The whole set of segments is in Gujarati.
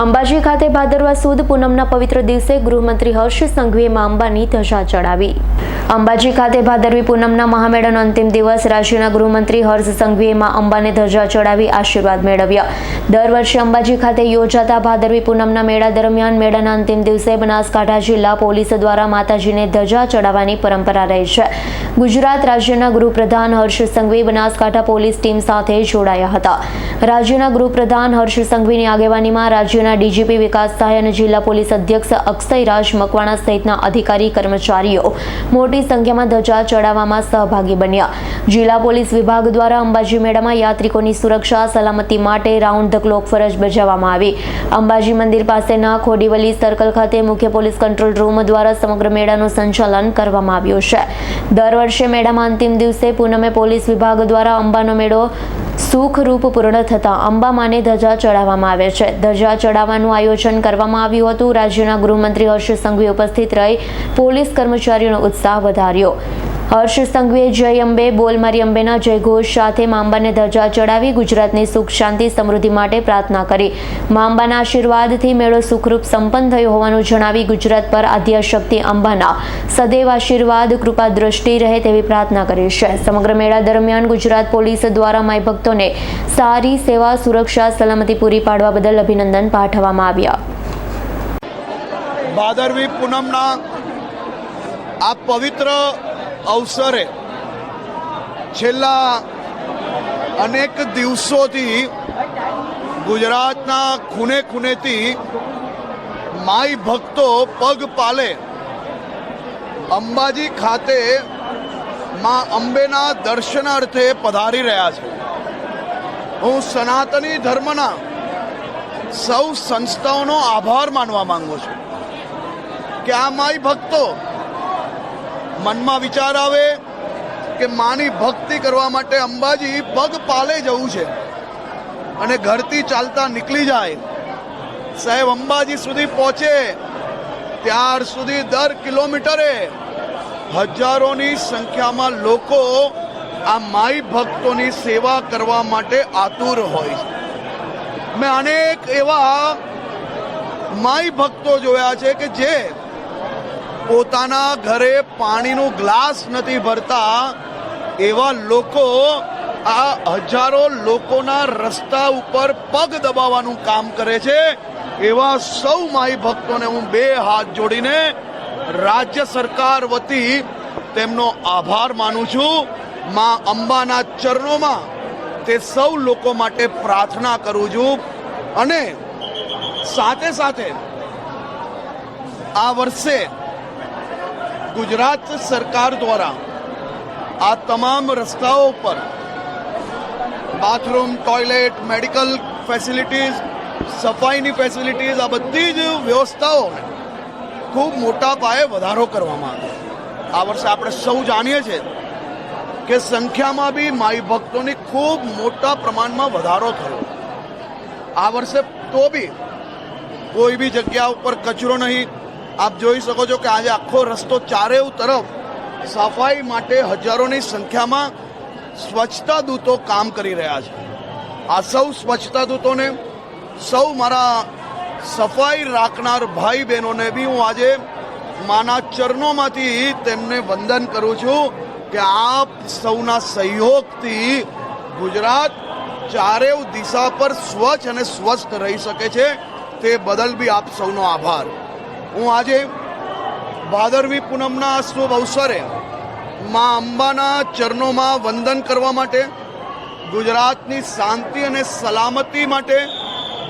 અંબાજી ખાતે ભાદરવા સુદ પૂનમના પવિત્ર દિવસે ગૃહમંત્રી હર્ષ સંઘવીએ મા અંબાની ધજા ચડાવી. અંબાજી ખાતે ભાદરવી પૂનમના મહામેળાનો અંતિમ દિવસ રાજ્યના ગૃહમંત્રી હર્ષ સંઘવીએ મા અંબાને ધજા ચડાવી આશીર્વાદ મેળવ્યા. દર વર્ષે અંબાજી ખાતે યોજાતા ભાદરવી પૂનમના મેળા દરમિયાન મેળાના અંતિમ દિવસે બનાસકાંઠા જિલ્લા પોલીસ દ્વારા માતાજીને ધજા ચડાવવાની પરંપરા રહી છે. ગુજરાત રાજ્યના ગૃહપ્રધાન હર્ષ સંઘવી બનાસકાંઠા પોલીસ ટીમ સાથે જોડાયા હતા. રાજ્યના ગૃહપ્રધાન હર્ષ સંઘવીની આગેવાનીમાં રાજ્યના ડીજીપી વિકાસ સહાય અને જિલ્લા પોલીસ અધ્યક્ષ અક્ષયરાજ મકવાણા સહિતના અધિકારી કર્મચારીઓ મોટી સંખ્યામાં ધજા ચડાવવામાં સહભાગી બન્યા. જિલ્લા પોલીસ વિભાગ દ્વારા અંબાજી મેળામાં યાત્રિકોની સુરક્ષા, સલામતી માટે રાઉન્ડ ધ ક્લોક ફરજ બજાવવામાં આવી. અંબાજી મંદિર પાસેના ખોડીવલી સર્કલ ખાતે મુખ્ય પોલીસ કંટ્રોલ રૂમ દ્વારા સમગ્ર મેળાનું સંચાલન કરવામાં આવ્યું છે. દર વર્ષે મેળામાં અંતિમ દિવસે પૂનમે પોલીસ વિભાગ દ્વારા અંબાનો મેળો સુખરૂપ પૂર્ણ થતાં અંબામાને ધજા ચડાવવામાં આવે છે. ધજા ચડાવવાનું આયોજન કરવામાં આવ્યું હતું. રાજ્યના ગૃહમંત્રી હર્ષ સંઘવી ઉપસ્થિત રહી પોલીસ કર્મચારીઓનો ઉત્સાહ વધાર્યો. હર્ષ સંઘવીએ જય અંબે બોલ મારી અંબેના જયઘોષ સાથે માંબાને ધજા ચડાવી ગુજરાતની સુખ, શાંતિ, સમૃદ્ધિ માટે પ્રાર્થના કરી. માંબાના આશીર્વાદથી મેળો સુખરૂપ સંપન્ન થયો હોવાનું જણાવી ગુજરાત પર આદ્યશક્તિ અંબાના. સદૈવ આશીર્વાદ, કૃપા, દ્રષ્ટિ રહે તેવી પ્રાર્થના કરી છે. સમગ્ર મેળા દરમિયાન ગુજરાત પોલીસ દ્વારા માય ભક્તોને સારી સેવા, સુરક્ષા, સલામતી પૂરી પાડવા બદલ અભિનંદન પાઠવવામાં આવ્યા. ભાદરવી પૂનમના આ પવિત્ર અવસરે છેલ્લા અનેક દિવસોથી ગુજરાતના ખૂને ખૂનેથી માઈ ભક્તો પગ પાલે અંબાજી ખાતે માં અંબેના દર્શનાર્થે પધારી રહ્યા છે. હું સનાતની ધર્મના સૌ સંસ્થાઓનો આભાર માનવા માંગુ છું કે આ માઈ ભક્તો મનમાં વિચાર આવે કે માની ભક્તિ કરવા માટે અંબાજી પગ પાલે જવું છે અને ઘરથી ચાલતા નીકળી જાય. સાહેબ, અંબાજી સુધી પહોંચે ત્યાર સુધી દર કિલોમીટરે હજારોની સંખ્યામાં લોકો આ માઈ ભક્તોની સેવા કરવા માટે આતુર હોય મેં અનેક એવા માઈ ભક્તો જોયા છે કે જે પોતાના ઘરે પાણીનું ગ્લાસ નથી ભરતા એવા લોકો આ હજારો લોકોના રસ્તા ઉપર પગ દબાવવાનું કામ કરે છે. એવા સૌ માઈ ભક્તોને હું બે હાથ જોડીને રાજ્ય સરકાર વતી તેમનો આભાર માનું છું. માં અંબાના ચરણોમાં તે સૌ લોકો માટે પ્રાર્થના કરું છું. અને સાથે સાથે આ વર્ષે ગુજરાત સરકાર દ્વારા આ તમામ રસ્તાઓ પર બાથરૂમ ટોયલેટ મેડિકલ ફેસિલિટીઝ સફાઈની ફેસિલિટીઝ આ બધી જ વ્યવસ્થાઓને ખૂબ મોટા પાયે વધારો કરવામાં આવ્યો આ વર્ષે આપણે સૌ જાણીએ છીએ કે સંખ્યામાં બી માઈ ભક્તોની ખૂબ મોટા પ્રમાણમાં વધારો થયો. આ વર્ષે તો બી કોઈ બી જગ્યા ઉપર કચરો નહીં આપ જોઈ શકો છો કે આજે આખો રસ્તો ચારેવ તરફ સફાઈ માટે હજારોની સંખ્યામાં સ્વચ્છતા દૂતો કામ કરી રહ્યા છે. આ સૌ સ્વચ્છતા દૂતોને, સૌ મારા સફાઈ રાખનાર ભાઈ બહેનોને બી હું આજે માના ચરણોમાંથી તેમને વંદન કરું છું કે આપ સૌના સહયોગથી ગુજરાત ચારેવ દિશા પર સ્વચ્છ અને સ્વસ્થ રહી શકે છે. તે બદલ બી આપ સૌનો આભાર. હું આજે ભાદરવી પૂનમના શુભ અવસરે મા અંબાના ચરણોમાં વંદન કરવા માટે, ગુજરાતની શાંતિ અને સલામતી માટે,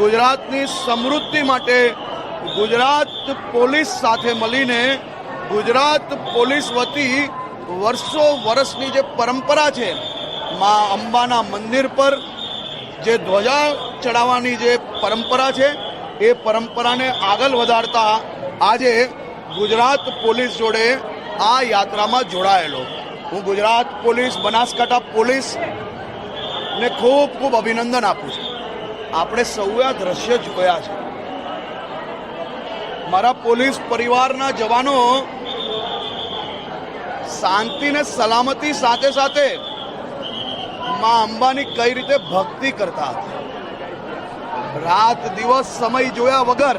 ગુજરાતની સમૃદ્ધિ માટે ગુજરાત પોલીસ સાથે મળીને ગુજરાત પોલીસ વતી વર્ષો વર્ષની જે પરંપરા છે, મા અંબાના મંદિર પર જે ધ્વજા ચડાવવાની જે પરંપરા છે, એ પરંપરાને આગળ વધારતા આજે ગુજરાત પોલીસ જોડે આ યાત્રામાં જોડાયેલો. હું ગુજરાત પોલીસ, બનાસકાંઠા પોલીસ ને ખૂબ ખૂબ અભિનંદન આપું છું. આપણે સૌએ આ દ્રશ્ય જોયા છે. મારા પોલીસ પરિવારના જવાનો શાંતિ ને સલામતી સાથે સાથે માં અંબાની કઈ રીતે ભક્તિ કરતા હતા? રાત દિવસ સમય જોયા વગર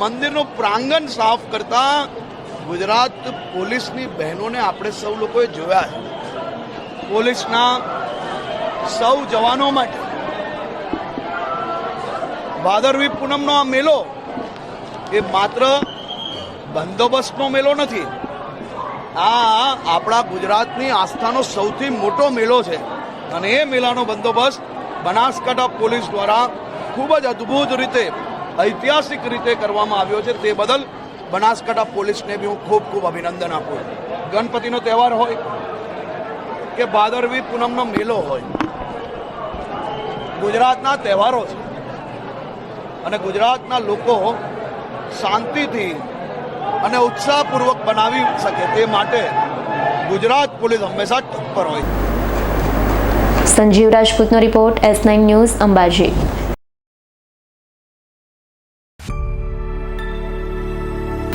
મંદિરનું પ્રાંગણ સાફ કરતા ગુજરાત પોલીસની બહેનોને આપણે સૌ લોકોએ જોયા પોલીસના સૌ જવાનો માટે. ભાદરવી પૂનમનો આ મેલો એ માત્ર બંદોબસ્તનો મેલો નથી. આ આપણા ગુજરાતની આસ્થાનો સૌથી મોટો મેળો છે. અને એ મેળાનો બંદોબસ્ત બનાસકાંઠા પોલીસ દ્વારા ખૂબ જ અદ્ભુત રીતે ઐતિહાસિક રીતે કરવામાં આવ્યો છે તે બદલ બનાસકાંઠા પોલીસને બી હું ખૂબ ખૂબ અભિનંદન આપું છું. ગણપતિનો તહેવાર હોય કે ભાદરવી પૂનમનો મેલો હોય, ગુજરાતના તહેવારો છે. અને ગુજરાતના લોકો શાંતિથી અને ઉત્સાહપૂર્વક બનાવી શકે તે માટે ગુજરાત પોલીસ હંમેશા તત્પર હોય Sanjeev રાજપૂતનો report S nine news Ambaji.